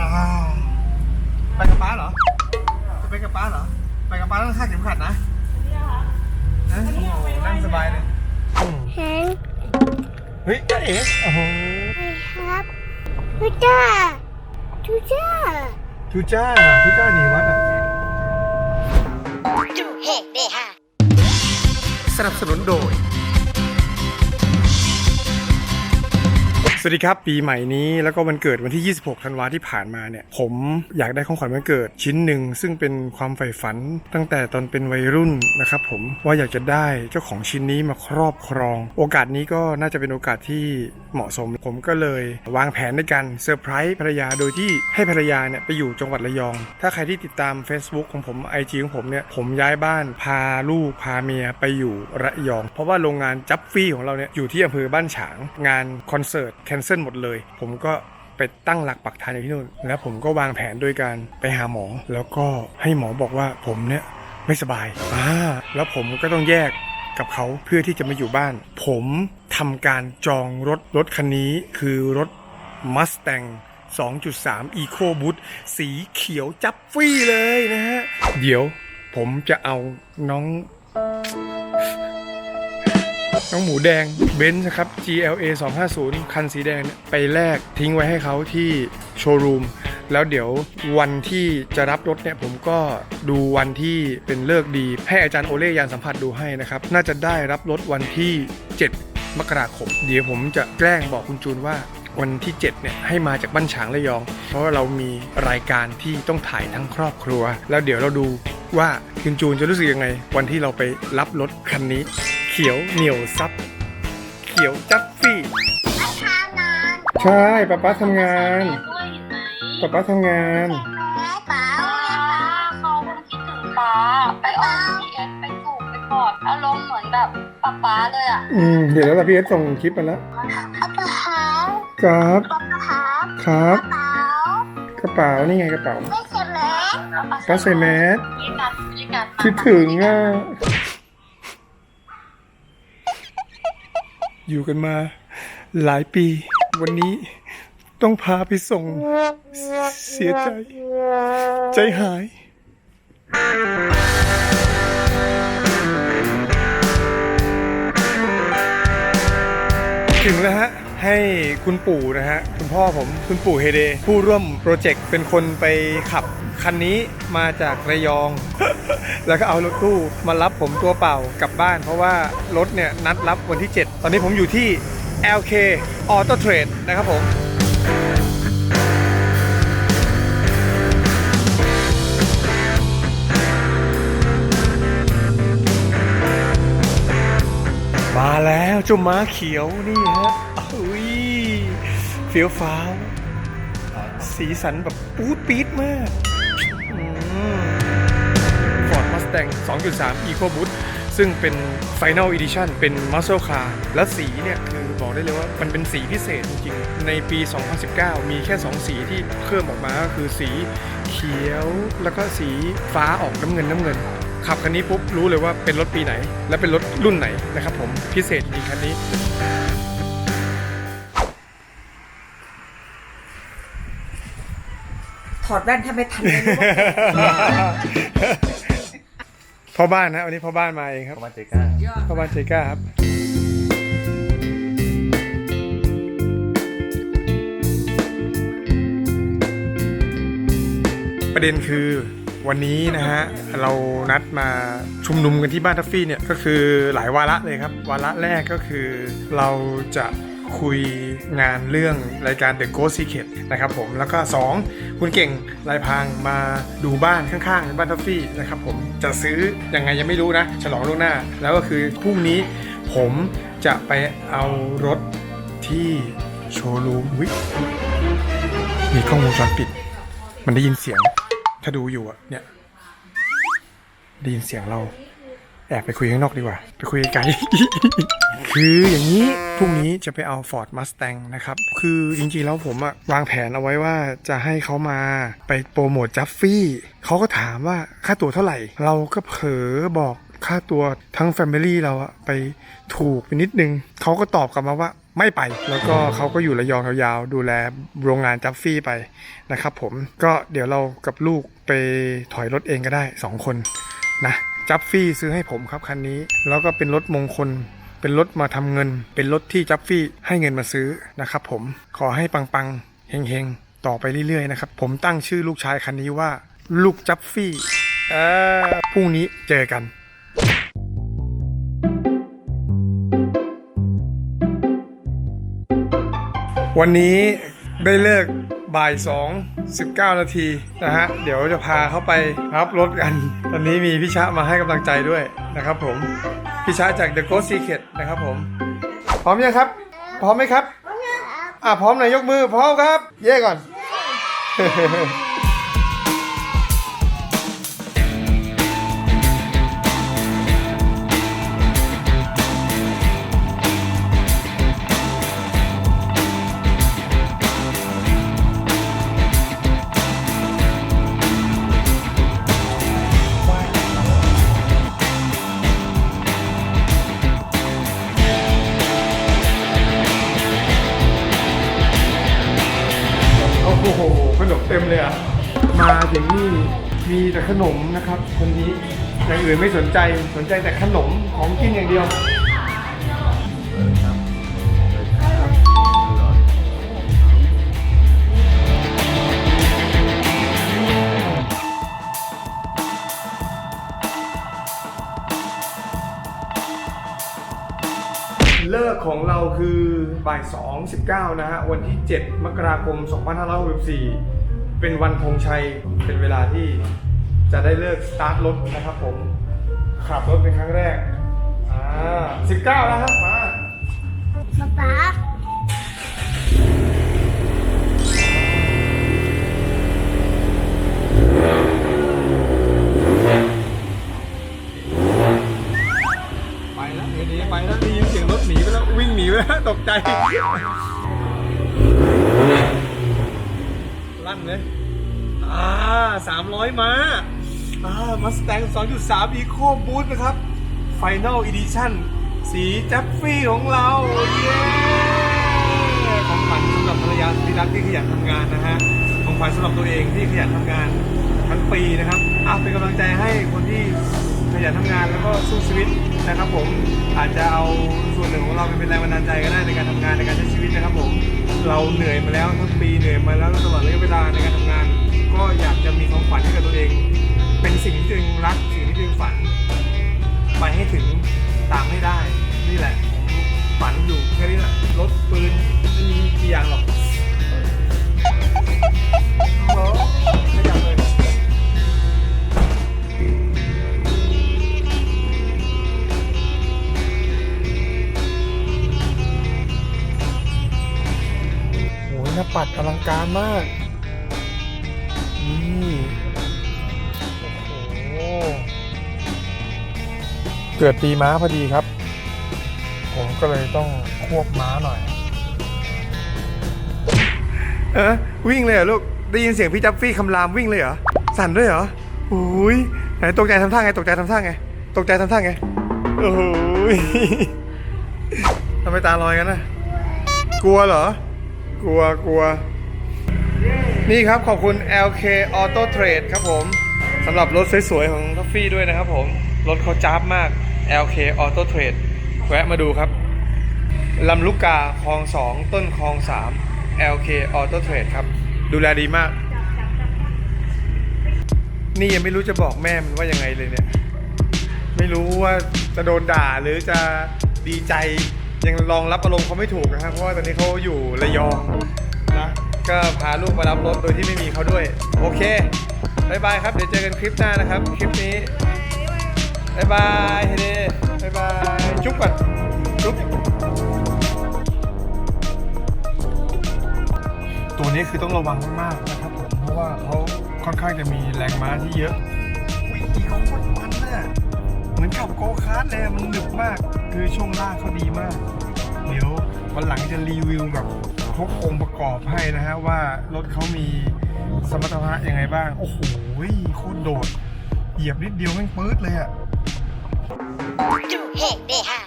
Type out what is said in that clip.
อ่าไปกับป้าเหรอ จะไปกับป้าเหรอ ไปกับป้าต้องคาดเข็มขัดนะนะโอ้โหนั่งสบายเลยเห็นเฮ้ยจ้าเอ๋โอ้โหไหมครับทุจ้าทุจ้าทูจ้าทูจ้าหนีวัดอะดูเห็นดิค่ะสนับสนุนโดย วัสดีครับปีใหม่นี้แล้วก็วันเกิดวันที่ 26 ธันวาที่ผ่านมาเนี่ย ผมอยากได้ของขวัญวันเกิดชิ้นหนึ่ง ซึ่งเป็นความใฝ่ฝันตั้งแต่ตอนเป็นวัยรุ่นนะครับผมว่าอยากจะได้เจ้าของชิ้นนี้มาครอบครอง โอกาสนี้ก็น่าจะเป็นโอกาสที่เหมาะสม ผมก็เลยวางแผนในการเซอร์ไพรส์ภรรยาโดยที่ให้ภรรยาเนี่ยไปอยู่จังหวัดระยอง ถ้าใครที่ติดตาม Facebook ของผม IG ของผมเนี่ยผมย้ายบ้านพาลูกพาเมียไปอยู่ระยอง เพราะว่าโรงงานจับฟี่ของเราเนี่ยอยู่ที่อำเภอบ้านฉางงานคอนเสิร์ตแคนเซิลหมดเลย ผมก็ไปตั้งหลักปักฐานอยู่ที่นู่น แล้วผมก็วางแผนโดยการไปหาหมอ แล้วก็ให้หมอบอกว่าผมเนี่ยไม่สบายอ่าแล้วผมก็ต้องแยกกับเขาเพื่อที่จะมาอยู่บ้าน ผมทำการจองรถรถคันนี้คือรถ Mustang 2.3 Eco Boost สีเขียวจับฟี่เลยนะฮะ เดี๋ยวผมจะเอาน้อง น้องหมูแดงเบนซ์ครับ GLA 250 คันสีแดงเนี่ยไปแลกทิ้งไว้ให้เขาที่โชว์รูมแล้วเดี๋ยววันที่จะรับรถเนี่ยผมก็ดูวันที่เป็นเลิกดี ให้อาจารย์โอเล่ยานสัมผัสดูให้นะครับ น่าจะได้รับรถวันที่ 7 มกราคม เดี๋ยวผมจะแกล้งบอกคุณจูนว่าวันที่ 7 เนี่ย ให้มาจากบ้านฉางระยอง เพราะเรามีรายการที่ต้องถ่ายทั้งครอบครัว แล้วเดี๋ยวเราดูว่าคุณจูนจะรู้สึกยังไง วันที่เราไปรับรถคันนี้ ขียวเหนียวซับ เขียวจับฟี่ทำงานใช่ป้าป้าทำงานด้วยเห็นไหมป้าป้าทำงานแม่เปล่าเขาคงคิดถึงป้าไปออกพีเอสไปจูบไปกอดอารมณ์เหมือนแบบป้าป้าเลยอะ อืม เดี๋ยวแล้วล่ะพี่เอสส่งคลิปมาแล้วอัปเปอร์ฮาร์ครับอัปเปอร์ฮาร์ครับเปล่ากระเป๋า นี่ไงกระเป๋าไม่ใช่ไหมป้าใส่แมสด้วยกันด้วยกันคิดถึงอะ อยู่กันมาหลายปี วันนี้ต้องพาไปส่งเสียใจ ใจหาย ถึงแล้วฮะ ให้คุณปู่นะฮะคุณพ่อผมคุณปู่เฮเด ผู้ร่วมโปรเจกต์เป็นคนไปขับคันนี้มาจากระยอง แล้วก็เอารถตู้มารับผมตัวเปล่ากลับบ้าน เพราะว่ารถเนี่ยนัดรับวันที่ 7 ตอนนี้ผมอยู่ที่ LK Auto Trade นะครับผม แล้วเจ้าม้าเขียวนี่ฮะอุ้ยเฟี้ยวฟ้าวสีสันแบบปูดปี๊ดมากฟอร์ดมัสแตง2.3 Eco Boost ซึ่งเป็น Final Edition เป็น Muscle Car และสีเนี่ยคือบอกได้เลยว่ามันเป็นสีพิเศษจริงๆ ในปี 2019 มีแค่ 2 สีที่เพิ่มออกมาก็คือสีเขียวแล้วก็สีฟ้าออกน้ำเงินน้ำเงิน ขับคันนี้ปุ๊บรู้เลยว่าเป็นรถปีไหน และเป็นรถรุ่นไหนนะครับผมพิเศษจริงๆคันนี้ถอดแว่นถ้าไม่ทันเลยรู้ว่าพ่อบ้านนะวันนี้พ่อบ้านมาเองครับมาเจก้าพ่อบ้านเจก้าครับประเด็นคือ วันนี้นะฮะเรานัดมาชุมนุมกันที่บ้านทัฟฟี่เนี่ยก็คือหลายวาระเลยครับ วาระแรกก็คือเราจะคุยงานเรื่องรายการ The Ghost Secret นะครับผมแล้วก็ 2 คุณเก่งลายพางมาดูบ้านข้างๆบ้านทัฟฟี่นะครับผมจะซื้อยังไงยังไม่รู้นะ ฉลองล่วงหน้า แล้วก็คือพรุ่งนี้ผมจะไปเอารถที่โชว์รูมวิมีกล้องวงจรปิด มันได้ยินเสียง ถ้าดูอยู่อะเนี่ยได้ยินเสียงเราแอบไปคุยข้างนอกดีกว่า ไปคุยไกล คืออย่างนี้พรุ่งนี้จะไปเอา Ford Mustang นะครับ คือจริงๆแล้วผมอะวางแผนเอาไว้ว่าจะให้เขามาไปโปรโมทจัฟฟี่เขาก็ถามว่าค่าตัวเท่าไหร่ เราก็เผลอบอกค่าตัวทั้ง Family เราอะไปถูกไปนิดนึง เขาก็ตอบกลับมาว่า ไม่ไป แล้วก็เขาก็อยู่ระยองยาวๆดูแลโรงงานจัฟฟี่ไปนะครับผมก็เดี๋ยวเรากับลูกไปถอยรถเองก็ได้สองคนนะจัฟฟี่ซื้อให้ผมครับคันนี้ แล้วก็เป็นรถมงคลเป็นรถมาทำเงิน เป็นรถที่จัฟฟี่ให้เงินมาซื้อนะครับผมขอให้ปังๆเฮงๆ ต่อไปเรื่อยๆนะครับผมตั้งชื่อลูกชายคันนี้ว่า ลูกจัฟฟี่เออพรุ่งนี้เจอกัน วันนี้ได้เลิกบ่ายสองสิบเก้านาทีนะฮะ เดี๋ยวจะพาเขาไปรับรถกัน ตอนนี้มีพี่ชะมาให้กำลังใจด้วยนะครับผมพี่ชะจาก The Ghost Secret นะครับผม พร้อมยังครับ พร้อมไหมครับ อะพร้อมหน่อยยกมือพร้อมครับ เย่ก่อน อ้โหขนมเต็มเลยอะ มาถึงนี่มีแต่ขนมนะครับคนนี้อย่างอื่นไม่สนใจสนใจแต่ขนมของกินอย่างเดียว ของเราคือบ่าย2 19นะฮะวันที่ 7 มกราคม 2564 เป็นวันธงชัย เป็นเวลาที่จะได้เลิกสตาร์ทรถนะครับผม ขับรถเป็นครั้งแรก อ่า 19 แล้วครับ มาป๊าป๊าไปแล้วหนีไปแล้วได้ยินเสียงรถหนีไปแล้ว วิ่งหนีไปแล้วตกใจ ลั่นเลยอ่าสามร้อยมาอ่ามาสแตง2.3 Eco Boost นะครับ Final Edition สีจัฟฟี่ของเรา เย้ของขวัญสำหรับภรรยาที่รักที่ขยันทำงานนะฮะ ของขวัญสำหรับตัวเองที่ขยันทำงานทั้งปีนะครับอะเป็นกำลังใจให้คนที่ขยันทำงานแล้วก็สู้ชีวิต นะครับผมอาจจะเอาส่วนหนึ่งของเราไปเป็นแรงบันดาลใจก็ได้ในการทำงานในการใช้ชีวิตนะครับผมเราเหนื่อยมาแล้วทั้งปีเหนื่อยมาแล้วตลอดระยะเวลาในการทำงาน ก็อยากจะมีของขวัญให้กับตัวเอง เป็นสิ่งที่ตัวเองรักสิ่งที่ตัวเองฝันไปให้ถึงตามให้ได้นี่แหละฝันอยู่แค่นี้แหละรถปืนไม่มีกี่อย่างหรอกไม่อยากเลย การมาก นี่โอ้โหเกิดปีม้าพอดีครับ ผมก็เลยต้องควบม้าหน่อย เออวิ่งเลยเหรอลูก ได้ยินเสียงพี่จัฟฟี่คำรามวิ่งเลยเหรอ สั่นด้วยเหรออุ้ยไหนตกใจทำท่าไง ตกใจทำท่าไง ตกใจทำท่าไง โอ้ย ทำไมตาลอยกันนะกลัวเหรอ กลัวกลัว นี่ครับขอบคุณ LK Auto Trade ครับผมสำหรับรถสวยๆของทัฟฟี่ด้วยนะครับผม รถเขาจ้าบมาก LK Auto Trade แวะมาดูครับลำลูกกาคลอง 2 ต้นคลอง 3 LK Auto Trade ครับ ดูแลดีมาก นี่ยังไม่รู้จะบอกแม่มันว่ายังไงเลยเนี่ย ไม่รู้ว่าจะโดนด่าหรือจะดีใจยังรองรับอารมณ์เขาไม่ถูกนะครับเพราะว่าตอนนี้เขาอยู่ระยอง ก็พาลูกมารับรถโดยที่ไม่มีเขาด้วย โอเคบายบายครับ เดี๋ยวเจอกันคลิปหน้านะครับ คลิปนี้บายบายเฮเดบายบาย จุ๊บก่อนจุ๊บตัวนี้คือต้องระวังมากๆนะครับผม เพราะว่าเขาค่อนข้างจะมีแรงม้าที่เยอะวิ่งดีโคตรมันน่ะเหมือนขับโกคาร์ทเลยมันหนึบมาก คือช่วงล่างเขาดีมาก เดี๋ยววันหลังจะรีวิวแบบ ครบองค์ประกอบให้นะฮะว่ารถเขามีสมรรถนะยังไงบ้าง โอ้โหโคตรโดด เหยียบนิดเดียวแม่งปื๊ดเลยอะดูเฮ้เด้ฮะ